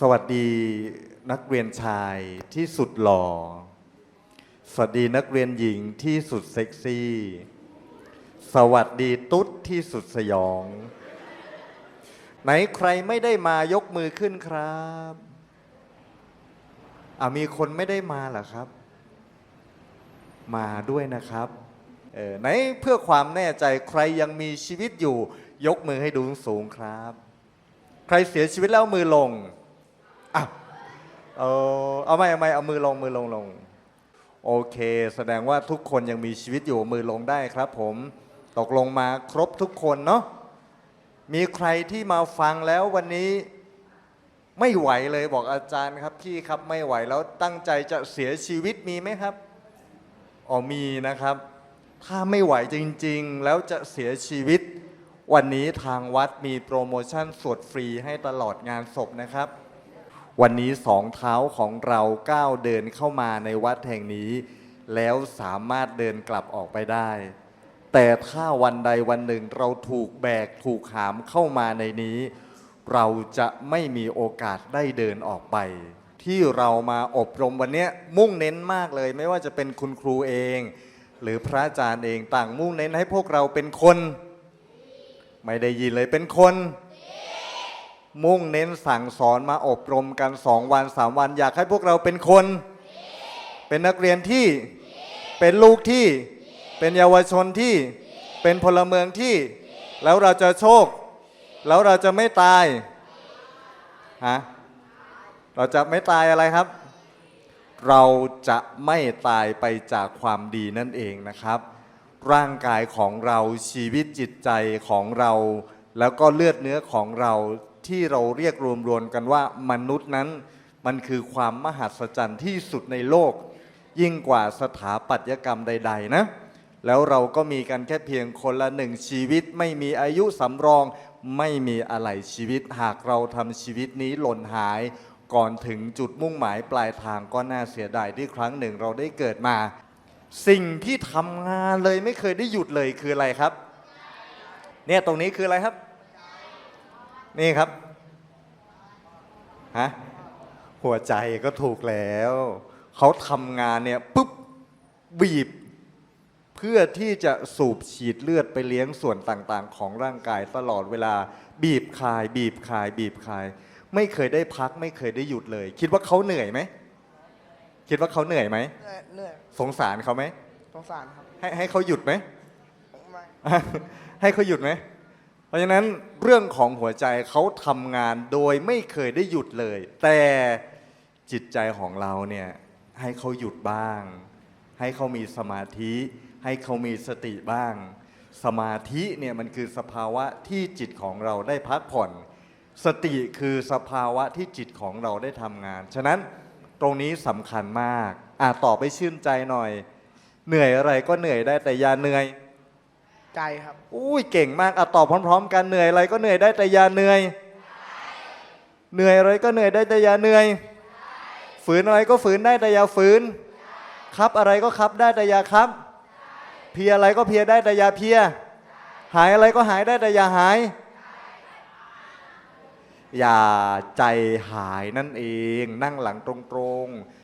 สวัสดีนักเรียนชายที่สุดหล่อ สวัสดีนักเรียนหญิงที่สุดเซ็กซี่ สวัสดีตุ๊ดที่สุดสยอง ไหนใครไม่ได้มายกมือขึ้นครับอ่ามีคนไม่ได้มาเหรอครับ มาด้วยนะครับเออไหนเพื่อความแน่ใจใครยังมีชีวิตอยู่ ยกมือให้ดูสูงครับ ใครเสียชีวิตแล้วมือลง อ้าวเอาเอาไม่เอาไม่เอามือลงมือลงลง โอเค แสดงว่าทุกคนยังมีชีวิตอยู่มือลงได้ครับ ผมตกลงมาครบทุกคนเนาะมีใครที่มาฟังแล้ววันนี้ไม่ไหวเลยบอกอาจารย์ครับพี่ครับไม่ไหวแล้วตั้งใจจะเสียชีวิตมีไหมครับอ๋อมีนะครับ ถ้าไม่ไหวจริง ๆ แล้วจะเสียชีวิต วันนี้ทางวัดมีโปรโมชั่นสวดฟรีให้ตลอดงานศพนะครับ วันนี้สองเท้าของเราก้าวเดินเข้ามาในวัดแห่งนี้ แล้วสามารถเดินกลับออกไปได้ แต่ถ้าวันใดวันหนึ่งเราถูกแบกถูกหามเข้ามาในนี้ เราจะไม่มีโอกาสได้เดินออกไป ที่เรามาอบรมวันนี้มุ่งเน้นมากเลย ไม่ว่าจะเป็นคุณครูเอง หรือพระอาจารย์เองต่างมุ่งเน้นให้พวกเราเป็นคน ไม่ได้ยินเลยเป็นคน มุ่งเน้นสั่งสอนมาอบรมกันสองวันสามวัน อยากให้พวกเราเป็นคน เป็นนักเรียนที่เป็นลูกที่ เป็นเยาวชนที่ เป็นพลเมืองที่ แล้วเราจะโชค แล้วเราจะไม่ตายฮะเราจะไม่ตายอะไรครับ เราจะไม่ตายไปจากความดีนั่นเองนะครับ ร่างกายของเราชีวิตจิตใจของเรา แล้วก็เลือดเนื้อของเรา ที่เราเรียกรวมๆกันว่ามนุษย์นั้น มันคือความมหัศจรรย์ที่สุดในโลก ยิ่งกว่าสถาปัตยกรรมใด ๆ นะ แล้วเราก็มีกันแค่เพียงคนละหนึ่งชีวิต ไม่มีอายุสำรอง ไม่มีอะไรชีวิต หากเราทำชีวิตนี้หล่นหายก่อนถึงจุดมุ่งหมายปลายทางก็น่าเสียดายที่ครั้งหนึ่งเราได้เกิดมา สิ่งที่ทำงานเลยไม่เคยได้หยุดเลยคืออะไรครับ เนี่ยตรงนี้คืออะไรครับ นี่ครับฮะหัวใจก็ถูกแล้ว เขาทำงานเนี่ยปุ๊บบีบ เพื่อที่จะสูบฉีดเลือดไปเลี้ยงส่วนต่างๆ ของร่างกายตลอดเวลา บีบคาย บีบคาย บีบคาย ไม่เคยได้พักไม่เคยได้หยุดเลย คิดว่าเขาเหนื่อยไหมคิดว่าเขาเหนื่อยไหมเหนื่อยเหนื่อยสงสารเขาไหมสงสารครับ ให้ให้เขาหยุดไหม ไม่ ให้เขาหยุดไหมเพ ราะฉะนั้นเรื่องของหัวใจเขาทำงานโดยไม่เคยได้หยุดเลย แต่จิตใจของเราเนี่ยให้เขาหยุดบ้าง ให้เขามีสมาธิ ให้เขามีสติบ้าง สมาธิเนี่ยมันคือสภาวะที่จิตของเราได้พักผ่อน สติคือสภาวะที่จิตของเราได้ทำงาน ฉะนั้นตรงนี้สำคัญมากอะตอบไปชื่นใจหน่อย เหนื่อยอะไรก็เหนื่อยได้แต่อย่าเหนื่อย ใจครับอุ้ยเก่งมากอะตอบพร้อม ๆ กันเหนื่อยอะไรก็เหนื่อยได้แต่อย่าเหนื่อย เหนื่อยอะไรก็เหนื่อยได้แต่อย่าเหนื่อยฝืนอะไรก็ฝืนได้แต่อย่าฝืนครับอะไรก็ครับได้แต่อย่าครับ เพียอะไรก็เพียได้แต่อย่าเพีย หายอะไรก็หายได้แต่อย่าหาย อย่าใจหายนั่นเอง นั่งหลังตรงๆ